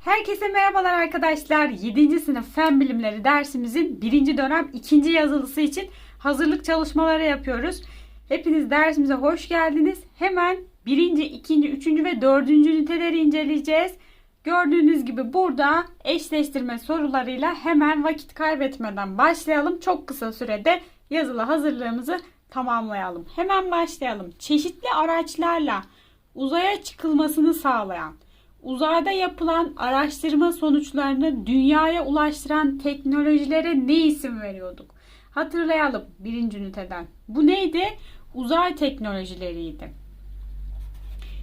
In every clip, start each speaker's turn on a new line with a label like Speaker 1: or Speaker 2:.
Speaker 1: Herkese merhabalar arkadaşlar. 7. sınıf fen bilimleri dersimizin 1. dönem 2. yazılısı için hazırlık çalışmaları yapıyoruz. Hepiniz dersimize hoş geldiniz. Hemen 1. 2. 3. ve 4. üniteleri inceleyeceğiz. Gördüğünüz gibi burada eşleştirme sorularıyla hemen vakit kaybetmeden başlayalım. Çok kısa sürede yazılı hazırlığımızı tamamlayalım. Hemen başlayalım. Çeşitli araçlarla uzaya çıkılmasını sağlayan uzayda yapılan araştırma sonuçlarını dünyaya ulaştıran teknolojilere ne isim veriyorduk? Hatırlayalım birinci üniteden. Bu neydi? Uzay teknolojileriydi.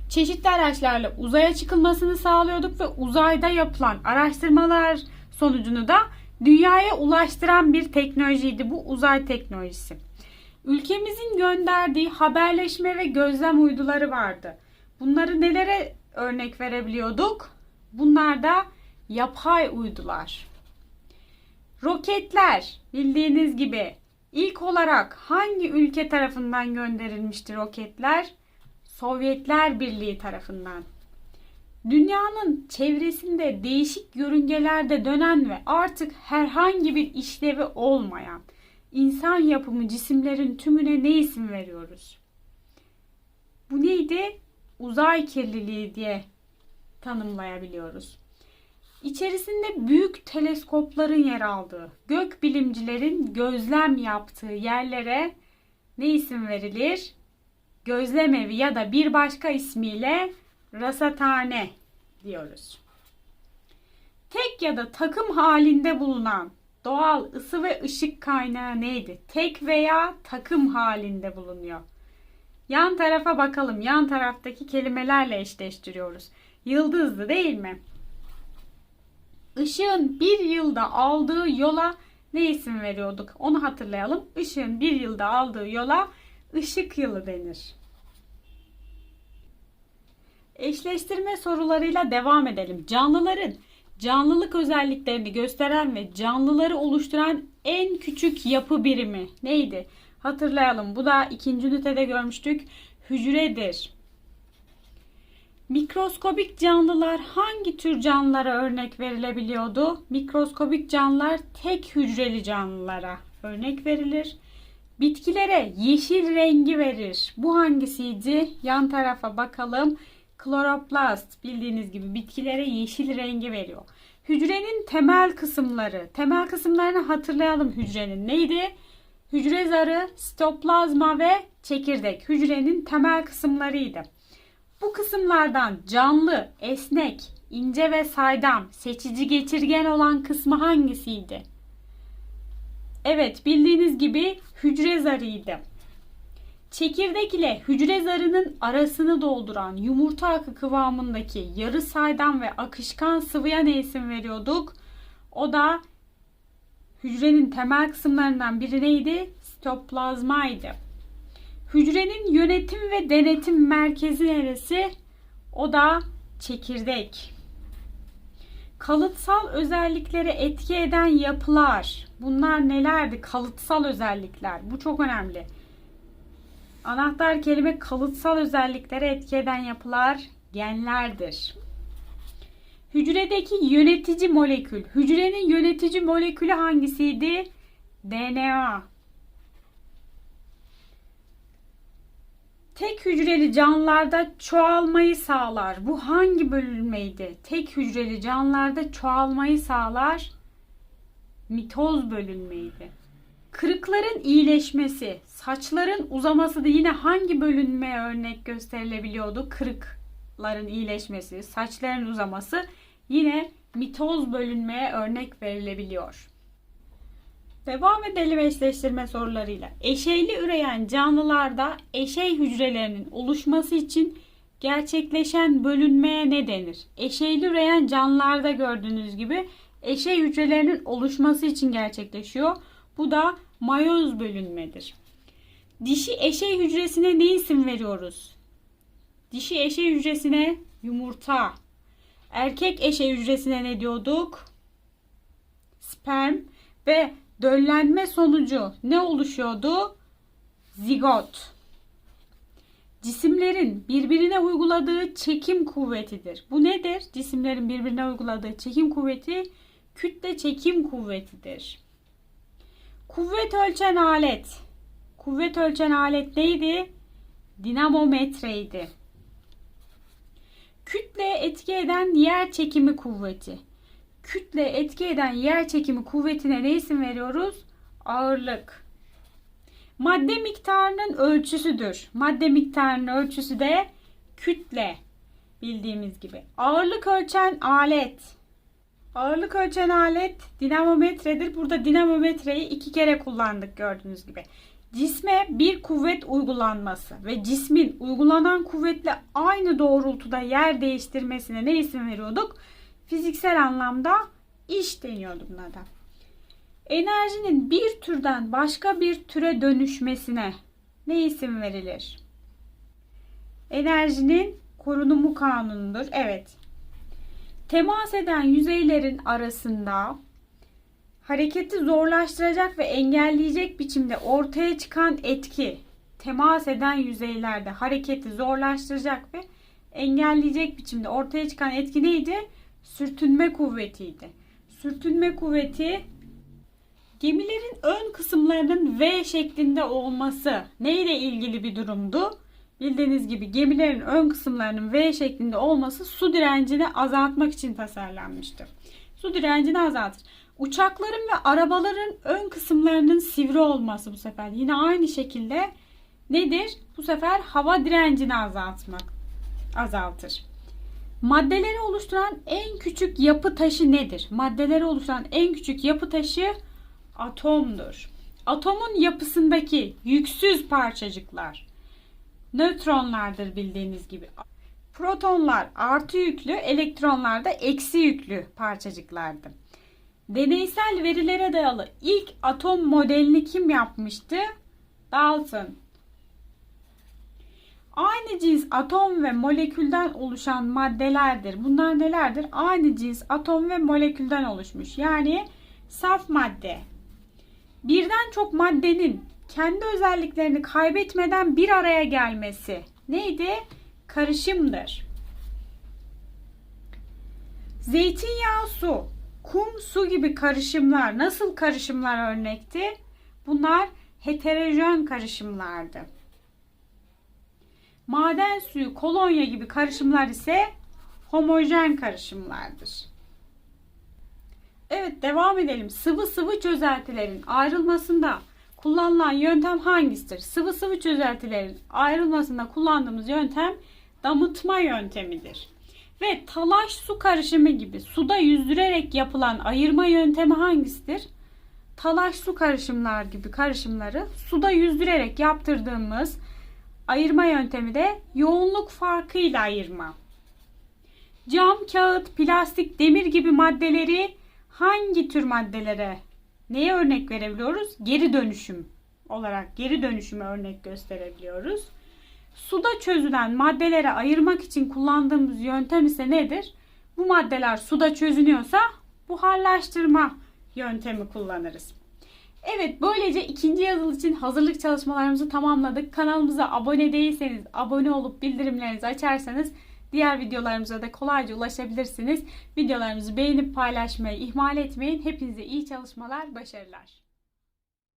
Speaker 1: Çeşitli araçlarla uzaya çıkılmasını sağlıyorduk ve uzayda yapılan araştırmalar sonucunu da dünyaya ulaştıran bir teknolojiydi bu uzay teknolojisi. Ülkemizin gönderdiği haberleşme ve gözlem uyduları vardı. Bunları nelere örnek verebiliyorduk? Bunlar da yapay uydular. Roketler bildiğiniz gibi ilk olarak hangi ülke tarafından gönderilmişti roketler? Sovyetler Birliği tarafından. Dünyanın çevresinde değişik yörüngelerde dönen ve artık herhangi bir işlevi olmayan insan yapımı cisimlerin tümüne ne isim veriyoruz? Bu neydi? Uzay kirliliği diye tanımlayabiliyoruz. İçerisinde büyük teleskopların yer aldığı, gök bilimcilerin gözlem yaptığı yerlere ne isim verilir? Gözlem evi ya da bir başka ismiyle rasathane diyoruz. Tek ya da takım halinde bulunan doğal ısı ve ışık kaynağı neydi? Tek veya takım halinde bulunuyor. Yan tarafa bakalım. Yan taraftaki kelimelerle eşleştiriyoruz. Yıldızlı değil mi? Işığın bir yılda aldığı yola ne isim veriyorduk? Onu hatırlayalım. Işığın bir yılda aldığı yola ışık yılı denir. Eşleştirme sorularıyla devam edelim. Canlıların canlılık özelliklerini gösteren ve canlıları oluşturan en küçük yapı birimi neydi? Hatırlayalım. Bu da ikinci ünitede görmüştük. Hücredir. Mikroskobik canlılar hangi tür canlılara örnek verilebiliyordu? Mikroskobik canlılar tek hücreli canlılara örnek verilir. Bitkilere yeşil rengi verir. Bu hangisiydi? Yan tarafa bakalım. Kloroplast bildiğiniz gibi bitkilere yeşil rengi veriyor. Hücrenin temel kısımları. Temel kısımlarını hatırlayalım hücrenin. Neydi? Hücre zarı, sitoplazma ve çekirdek hücrenin temel kısımlarıydı. Bu kısımlardan canlı, esnek, ince ve saydam, seçici geçirgen olan kısmı hangisiydi? Evet, bildiğiniz gibi hücre zarıydı. Çekirdek ile hücre zarının arasını dolduran yumurta akı kıvamındaki yarı saydam ve akışkan sıvıya ne isim veriyorduk? O da hücrenin temel kısımlarından biri neydi? Sitoplazmaydı. Hücrenin yönetim ve denetim merkezi neresi? O da çekirdek. Kalıtsal özelliklere etki eden yapılar. Bunlar nelerdi? Kalıtsal özellikler. Bu çok önemli. Anahtar kelime kalıtsal özelliklere etki eden yapılar genlerdir. Hücredeki yönetici molekül. Hücrenin yönetici molekülü hangisiydi? DNA. Tek hücreli canlılarda çoğalmayı sağlar. Bu hangi bölünmeydi? Tek hücreli canlılarda çoğalmayı sağlar. Mitoz bölünmeydi. Kırıkların iyileşmesi, saçların uzaması da yine hangi bölünmeye örnek gösterilebiliyordu? Kırıkların iyileşmesi, saçların uzaması yine mitoz bölünmeye örnek verilebiliyor. Devam edelim eşleştirme sorularıyla. Eşeyli üreyen canlılarda eşey hücrelerinin oluşması için gerçekleşen bölünmeye ne denir? Eşeyli üreyen canlılarda gördüğünüz gibi eşey hücrelerinin oluşması için gerçekleşiyor. Bu da mayoz bölünmedir. Dişi eşey hücresine ne isim veriyoruz? Dişi eşey hücresine yumurta. Erkek eşey hücresine ne diyorduk? Sperm ve döllenme sonucu ne oluşuyordu? Zigot. cisimlerin birbirine uyguladığı çekim kuvvetidir. Bu nedir? Cisimlerin birbirine uyguladığı çekim kuvveti kütle çekim kuvvetidir. Kuvvet ölçen alet. Kuvvet ölçen alet neydi? Dinamometreydi. Kütle etki eden yer çekimi kuvveti. Kütle etki eden yer çekimi kuvvetine ne isim veriyoruz? Ağırlık. Madde miktarının ölçüsüdür. Madde miktarının ölçüsü de kütle. Bildiğimiz gibi. Ağırlık ölçen alet. Ağırlık ölçen alet dinamometredir. Burada dinamometreyi iki kere kullandık gördüğünüz gibi. Cisme bir kuvvet uygulanması ve cismin uygulanan kuvvetle aynı doğrultuda yer değiştirmesine ne isim veriyorduk? Fiziksel anlamda iş deniyordu buna da. Enerjinin bir türden başka bir türe dönüşmesine ne isim verilir? Enerjinin korunumu kanunudur. Evet. Temas eden yüzeylerin arasında hareketi zorlaştıracak ve engelleyecek biçimde ortaya çıkan etki temas eden yüzeylerde hareketi zorlaştıracak ve engelleyecek biçimde ortaya çıkan etki neydi? Sürtünme kuvvetiydi. Sürtünme kuvveti Gemilerin ön kısımlarının V şeklinde olması neyle ilgili bir durumdu? Bildiğiniz gibi gemilerin ön kısımlarının V şeklinde olması su direncini azaltmak için tasarlanmıştı. Su direncini azaltır. Uçakların ve arabaların ön kısımlarının sivri olması bu sefer yine aynı şekilde nedir? Bu sefer hava direncini azaltmak azaltır. Maddeleri oluşturan en küçük yapı taşı nedir? Maddeleri oluşturan en küçük yapı taşı atomdur. Atomun yapısındaki yüksüz parçacıklar nötronlardır bildiğiniz gibi. Protonlar artı yüklü, elektronlar da eksi yüklü parçacıklardı. Deneysel verilere dayalı ilk atom modelini kim yapmıştı? Dalton. Aynı cins atom ve molekülden oluşan maddelerdir. Bunlar nelerdir? Aynı cins atom ve molekülden oluşmuş. Yani saf madde, birden çok maddenin kendi özelliklerini kaybetmeden bir araya gelmesi neydi? Karışımdır. Zeytinyağı su, kum su gibi karışımlar nasıl karışımlar örnekti? Bunlar heterojen karışımlardı. Maden suyu, kolonya gibi karışımlar ise homojen karışımlardır. Evet devam edelim. Sıvı sıvı çözeltilerin ayrılmasında kullanılan yöntem hangisidir? Sıvı sıvı çözeltilerin ayrılmasında kullandığımız yöntem damıtma yöntemidir. Ve talaş su karışımı gibi suda yüzdürerek yapılan ayırma yöntemi hangisidir? Talaş su karışımlar gibi karışımları suda yüzdürerek yaptırdığımız ayırma yöntemi de yoğunluk farkıyla ayırma. Cam, kağıt, plastik, demir gibi maddeleri hangi tür maddelere neye örnek verebiliyoruz? Geri dönüşüm olarak geri dönüşüme örnek gösterebiliyoruz. Suda çözülen maddelere ayırmak için kullandığımız yöntem ise nedir? Bu maddeler suda çözünüyorsa buharlaştırma yöntemi kullanırız. Evet böylece ikinci yazılı için hazırlık çalışmalarımızı tamamladık. Kanalımıza abone değilseniz abone olup bildirimlerinizi açarsanız Diğer videolarımıza da kolayca ulaşabilirsiniz. Videolarımızı beğenip paylaşmayı ihmal etmeyin. Hepinize iyi çalışmalar, başarılar.